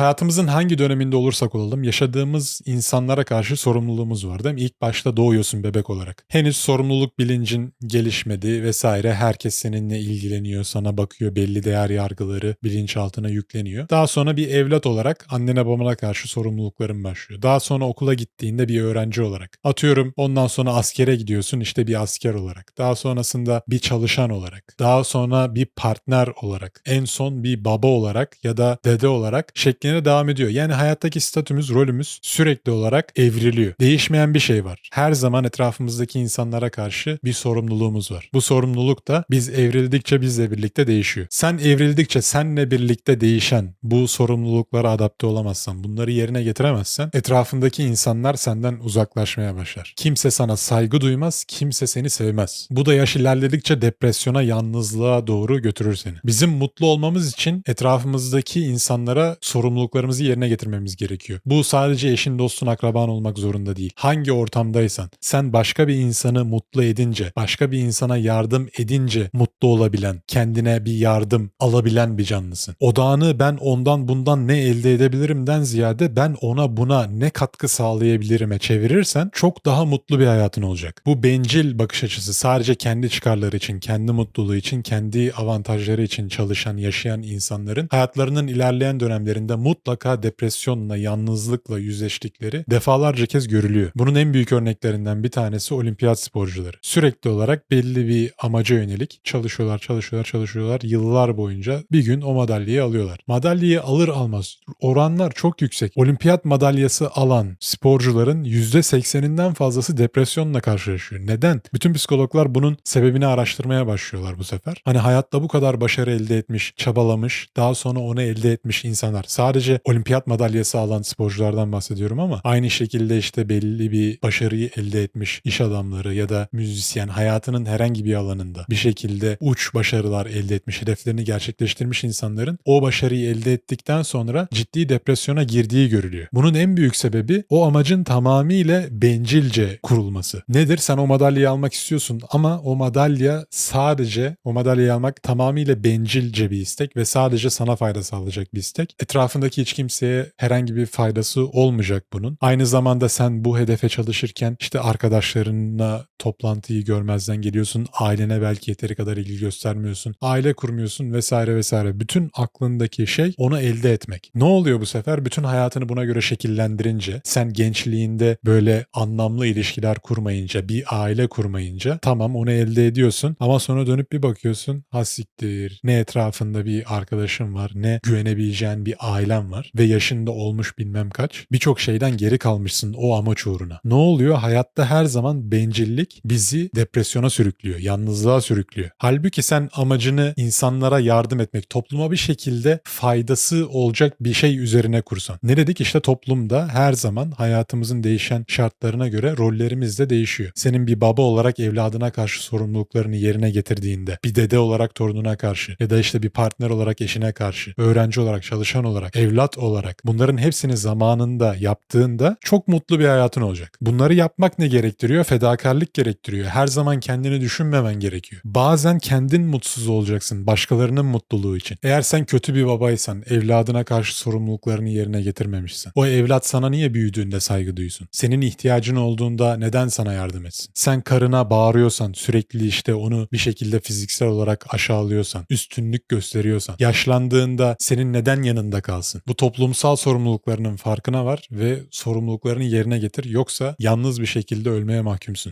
Hayatımızın hangi döneminde olursak olalım yaşadığımız insanlara karşı sorumluluğumuz var değil mi? İlk başta doğuyorsun bebek olarak. Henüz sorumluluk bilincin gelişmedi vesaire. Herkes seninle ilgileniyor, sana bakıyor, belli değer yargıları bilinçaltına yükleniyor. Daha sonra bir evlat olarak annene babana karşı sorumlulukların başlıyor. Daha sonra okula gittiğinde bir öğrenci olarak. Atıyorum ondan sonra askere gidiyorsun işte bir asker olarak. Daha sonrasında bir çalışan olarak. Daha sonra bir partner olarak. En son bir baba olarak ya da dede olarak şekline devam ediyor. Yani hayattaki statümüz, rolümüz sürekli olarak evriliyor. Değişmeyen bir şey var. Her zaman etrafımızdaki insanlara karşı bir sorumluluğumuz var. Bu sorumluluk da biz evrildikçe bizle birlikte değişiyor. Sen evrildikçe senle birlikte değişen bu sorumluluklara adapte olamazsan, bunları yerine getiremezsen etrafındaki insanlar senden uzaklaşmaya başlar. Kimse sana saygı duymaz, kimse seni sevmez. Bu da yaş ilerledikçe depresyona, yalnızlığa doğru götürür seni. Bizim mutlu olmamız için etrafımızdaki insanlara sorumluluklarımızı yerine getirmemiz gerekiyor. Bu sadece eşin, dostun, akraban olmak zorunda değil. Hangi ortamdaysan sen başka bir insanı mutlu edince, başka bir insana yardım edince mutlu olabilen, kendine bir yardım alabilen bir canlısın. Odağını ben ondan bundan ne elde edebilirimden ziyade ben ona buna ne katkı sağlayabilirime çevirirsen çok daha mutlu bir hayatın olacak. Bu bencil bakış açısı sadece kendi çıkarları için, kendi mutluluğu için, kendi avantajları için çalışan, yaşayan insanların hayatlarının ilerleyen dönemlerinde mutlaka depresyonla, yalnızlıkla yüzleştikleri defalarca kez görülüyor. Bunun en büyük örneklerinden bir tanesi olimpiyat sporcuları. Sürekli olarak belli bir amaca yönelik çalışıyorlar, çalışıyorlar, çalışıyorlar. Yıllar boyunca bir gün o madalyayı alıyorlar. Madalyayı alır almaz oranlar çok yüksek. Olimpiyat madalyası alan sporcuların %80'inden fazlası depresyonla karşılaşıyor. Neden? Bütün psikologlar bunun sebebini araştırmaya başlıyorlar bu sefer. Hani hayatta bu kadar başarı elde etmiş, çabalamış, daha sonra onu elde etmiş insanlar. Sadece olimpiyat madalyası alan sporculardan bahsediyorum ama aynı şekilde işte belli bir başarıyı elde etmiş iş adamları ya da müzisyen hayatının herhangi bir alanında bir şekilde uç başarılar elde etmiş, hedeflerini gerçekleştirmiş insanların o başarıyı elde ettikten sonra ciddi depresyona girdiği görülüyor. Bunun en büyük sebebi o amacın tamamıyla bencilce kurulması. Nedir? Sen o madalyayı almak istiyorsun ama o madalya sadece o madalyayı almak tamamıyla bencilce bir istek ve sadece sana fayda sağlayacak bir istek. Etrafındaki hiç kimseye herhangi bir faydası olmayacak bunun. Aynı zamanda sen bu hedefe çalışırken işte arkadaşlarınla toplantıyı görmezden geliyorsun. Ailene belki yeteri kadar ilgi göstermiyorsun. Aile kurmuyorsun vesaire vesaire. Bütün aklındaki şey onu elde etmek. Ne oluyor bu sefer? Bütün hayatını buna göre şekillendirince sen gençliğinde böyle anlamlı ilişkiler kurmayınca, bir aile kurmayınca tamam onu elde ediyorsun ama sonra dönüp bir bakıyorsun hasiktir ne etrafında bir arkadaşın var ne güvenebileceğin bir ailen var ve yaşında olmuş bilmem kaç. Birçok şeyden geri kalmışsın o amaç uğruna. Ne oluyor? Hayatta her zaman bencillik bizi depresyona sürüklüyor, yalnızlığa sürüklüyor. Halbuki sen amacını insanlara yardım etmek, topluma bir şekilde faydası olacak bir şey üzerine kursan. Ne dedik? İşte toplumda her zaman hayatımızın değişen şartlarına göre rollerimiz de değişiyor. Senin bir baba olarak evladına karşı sorumluluklarını yerine getirdiğinde, bir dede olarak torununa karşı ya da işte bir partner olarak eşine karşı, öğrenci olarak, çalışan olarak, evlat olarak bunların hepsini zamanında yaptığında çok mutlu bir hayatın olacak. Bunları yapmak ne gerektiriyor? Fedakarlık gerektiriyor. Her zaman kendini düşünmemen gerekiyor. Bazen kendin mutsuz olacaksın başkalarının mutluluğu için. Eğer sen kötü bir babaysan, evladına karşı sorumluluklarını yerine getirmemişsin. O evlat sana niye büyüdüğünde saygı duysun? Senin ihtiyacın olduğunda neden sana yardım etsin? Sen karına bağırıyorsan, sürekli işte onu bir şekilde fiziksel olarak aşağılıyorsan, üstünlük gösteriyorsan, yaşlandığında senin neden yanında kalsın? Bu toplumsal sorumluluklarının farkına var ve sorumluluklarını yerine getir yoksa yalnız bir şekilde ölmeye mahkumsun.